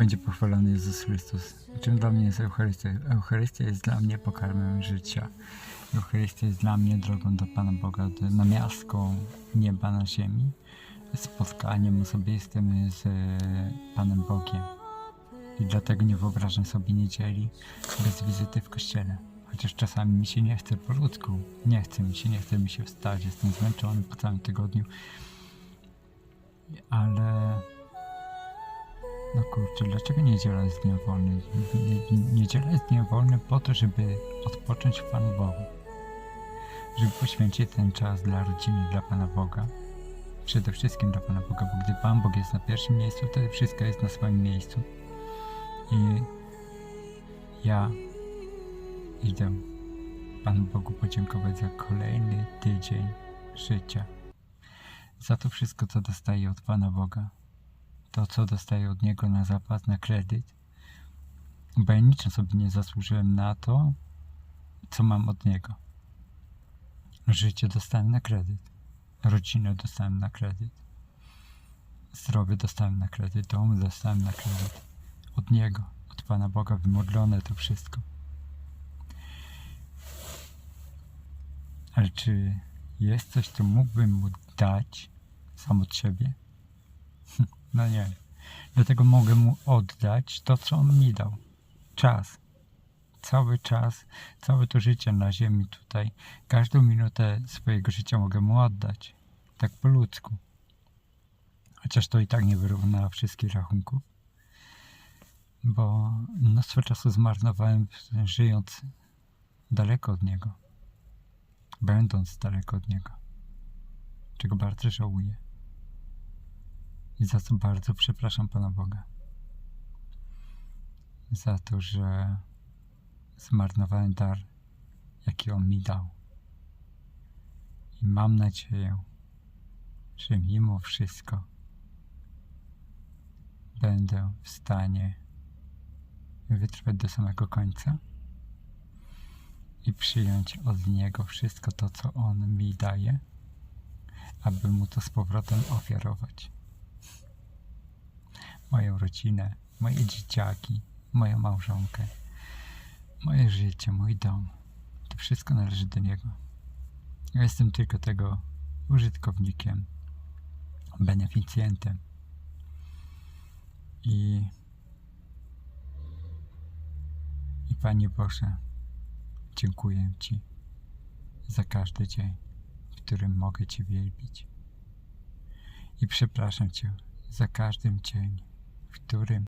będzie pochwalony Jezus Chrystus. Czym dla mnie jest Eucharystia? Eucharystia jest dla mnie pokarmem życia. Eucharystia jest dla mnie drogą do Pana Boga, do- namiastką nieba na ziemi, spotkaniem osobistym z e, Panem Bogiem. I dlatego nie wyobrażam sobie niedzieli bez wizyty w kościele. Chociaż czasami mi się nie chce po ludzku. Nie chce mi się, nie chce mi się wstać. Jestem zmęczony po całym tygodniu. Ale no kurczę, dlaczego niedziela jest dniem nie- Niedziela jest dniem wolnym po to, żeby odpocząć w Panu Bogu. Żeby poświęcić ten czas dla rodziny, dla Pana Boga. Przede wszystkim dla Pana Boga, bo gdy Pan Bóg jest na pierwszym miejscu, wtedy wszystko jest na swoim miejscu. I ja idę Panu Bogu podziękować za kolejny tydzień życia. Za to wszystko, co dostaję od Pana Boga to, co dostaję od niego na zapas, na kredyt, bo ja niczym sobie nie zasłużyłem na to, co mam od niego. Życie dostałem na kredyt, rodzinę dostałem na kredyt, zdrowie dostałem na kredyt, dom dostałem na kredyt. Od niego, od Pana Boga wymodlone to wszystko. Ale czy jest coś, co mógłbym mu dać sam od siebie? No nie. Dlatego mogę mu oddać to, co on mi dał. Czas. Cały czas, całe to życie na ziemi tutaj, każdą minutę swojego życia mogę mu oddać. Tak po ludzku. Chociaż to i tak nie wyrówna wszystkich rachunków. Bo mnóstwo czasu zmarnowałem żyjąc daleko od niego. Będąc daleko od niego. Czego bardzo żałuję. I za co bardzo przepraszam Pana Boga. Za to, że zmarnowałem dar, jaki On mi dał. I mam nadzieję, że mimo wszystko będę w stanie wytrwać do samego końca i przyjąć od Niego wszystko to, co On mi daje, aby Mu to z powrotem ofiarować moją rodzinę, moje dzieciaki, moją małżonkę, moje życie, mój dom. To wszystko należy do Niego. Ja jestem tylko tego użytkownikiem, beneficjentem. I, i Panie Boże, dziękuję Ci za każdy dzień, w którym mogę Cię wielbić. I przepraszam Cię za każdym dzień, którym